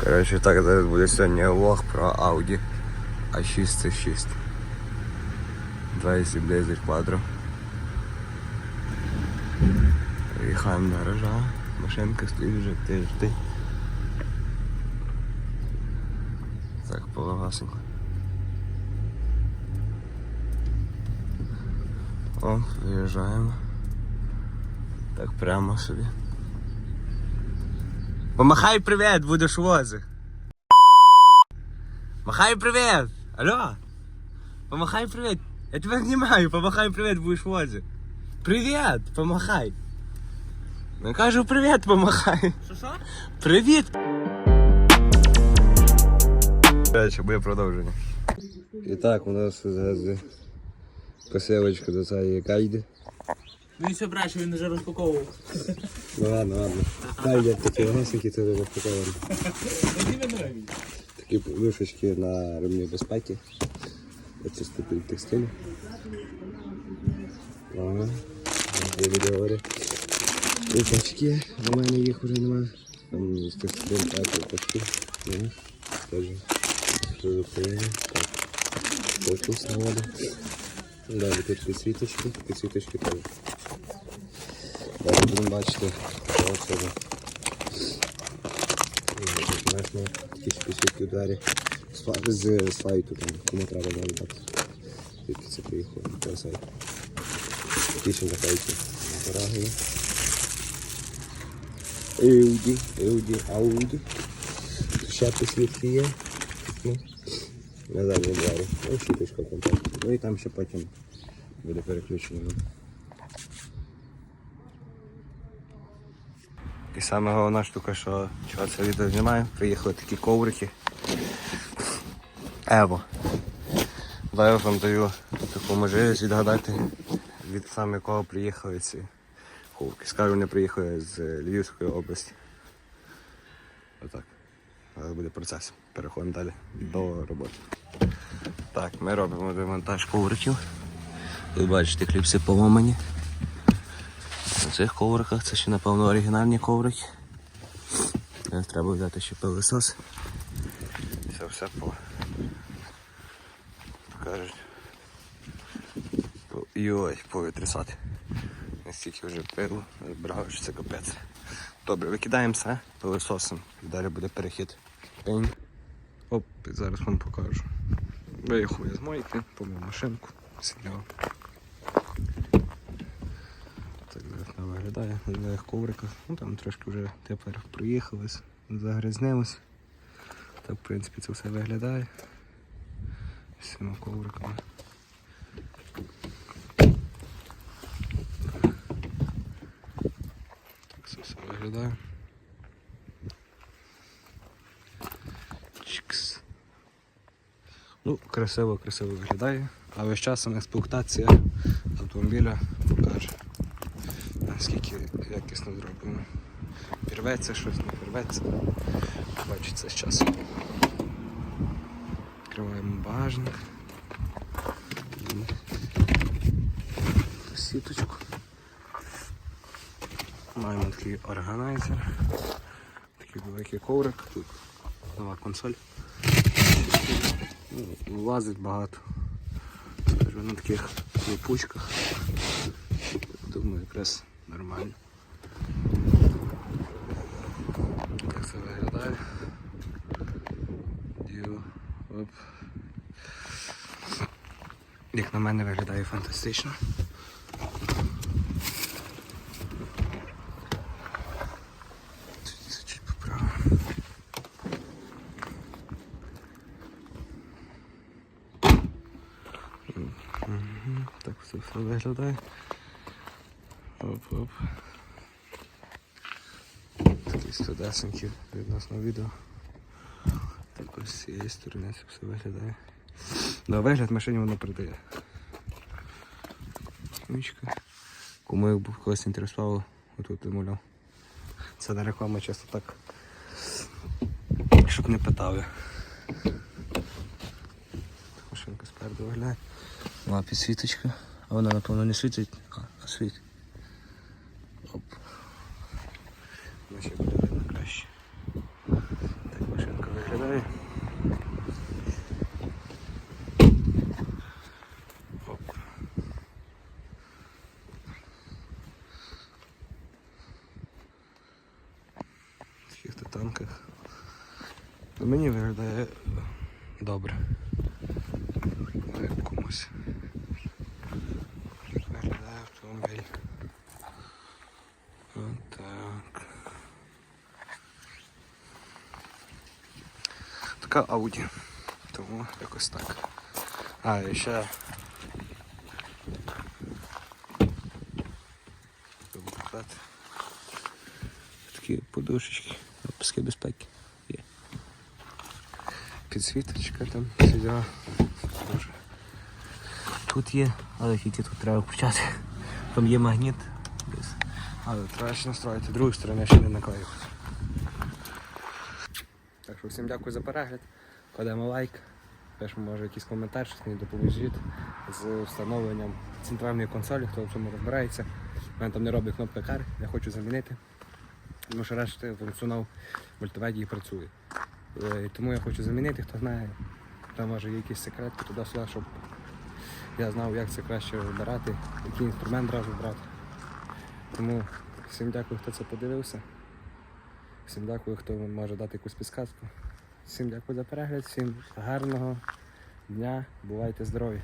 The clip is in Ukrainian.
Коротше, так, зараз буде сьогодні влог про Audi A6 C6. 20 Blazer Quattro. Приїхаємо на гаража. Машинка стоїть вже тиждень. Так, полегасенько. О, виїжджаємо. Так прямо собі. Помахай привіт, будеш вози. Махай привіт! Алло! Помахай привіт! Я тебе знімаю, помахай привіт, будеш вози. Привіт! Помахай! Ну кажу привіт, помахай. Що що? Привіт! Дальше буде продовження. І так, у нас зараз посилочка до цієї кайди. Він все бреше, він вже розпаковував. Ну ладно, ладно. Кайди такі легесенькі, це вже розпаковано. Такі подушечки на ремні безпеки. Оці ступінь текстилю. Ага. Я відеори. Рукавички, у мене їх вже немає. Там з текстилем рукавички. Ага. Теж. З України. Так. Фокус наводу. Далі тут підсвіточки. Підсвіточки теж. Далі будемо бачити, що це якісь підсвітки у двері з сайту, там, кому треба далі дати. Звідки це приїхало, на сайт. Якісь накайки дороги. Ауді, Ауді, Ауді. Ще підсвітки є. На задній двері. Ну. Ну і там ще потім буде переключено. І саме головна штука, що чого це відео знімаю, приїхали такі коврики. Ево. Зараз вам даю таку можливість відгадати, від саме кого приїхали ці коврики. Скажу, вони приїхали з Львівської області. Отак. Зараз буде процес. Переходимо далі до роботи. Так, ми робимо демонтаж ковриків. Ви бачите, кліпси поломані. Цих ковриках це ще напевно оригінальні коврики. Е, Треба взяти ще пилосос. Це все по покажуть. Йой, повитрясати. Настільки вже пилу, збирали, що це капець. Добре, викидаємо все. І далі буде перехід. Пень. Оп, зараз вам покажу. Виїхав я з мойки, помив машинку, сидів. Так виглядає на нових ковриках. Ну там трошки вже тепер проїхались, загрязнилось. Так, в принципі, це все виглядає. З цими ковриками. Так це все виглядає. Чикс. Ну, красиво, красиво виглядає, а весь час експлуатація автомобіля покаже наскільки якісно зроблено. Пірветься щось, не пірветься. Бачиться з часом. Відкриваємо багажник. І Сіточку. Маємо такий органайзер. Такий великий коврик. Тут нова консоль. Ну, Влазить багато. Скажу на таких липучках. Думаю, якраз нормально. Так це виглядає. Дію. Оп. Як на мене виглядає фантастично. Поправимо. Так це все виглядає. Оп-оп. Такий студесенький відносно відео. Так ось з цієї сторони це все виглядає. На вигляд машині воно придає. Ручка. Кому як був когось інтересувало, отут замовляв. Це не реклама часто так. Щоб не питали. Машинка спереду виглядає. Мала підсвіточка. А вона напевно не світить, а, а світить. Оп. Ну, ще буде видно краще. Так машина Ну, Мені виглядає добре. Як комусь. Виглядає автомобіль. Отак. Така Ауді. Тому якось так. А, і ще. Такі подушечки, паски безпеки. Є. Підсвіточка там. Дуже. Тут є, але тільки тут треба почати. Там є магніт. Але треба ще настроїти. Другу сторону я ще не наклеїв. Так що всім дякую за перегляд. Кладемо лайк. Пишемо, може, якийсь коментар, щось мені допоможіть з встановленням центральної консолі, хто в цьому розбирається. У мене там не робить кнопка кар, я хочу замінити. Тому що решта функціонал мультимедії працює. Е, і Тому я хочу замінити, хто знає, там може є якісь секрети туди-сюди, щоб я знав, як це краще вибирати, який інструмент одразу брати. Тому всім дякую, хто це подивився. Всім дякую, хто може дати якусь підсказку. Всім дякую за перегляд, всім гарного дня, бувайте здорові!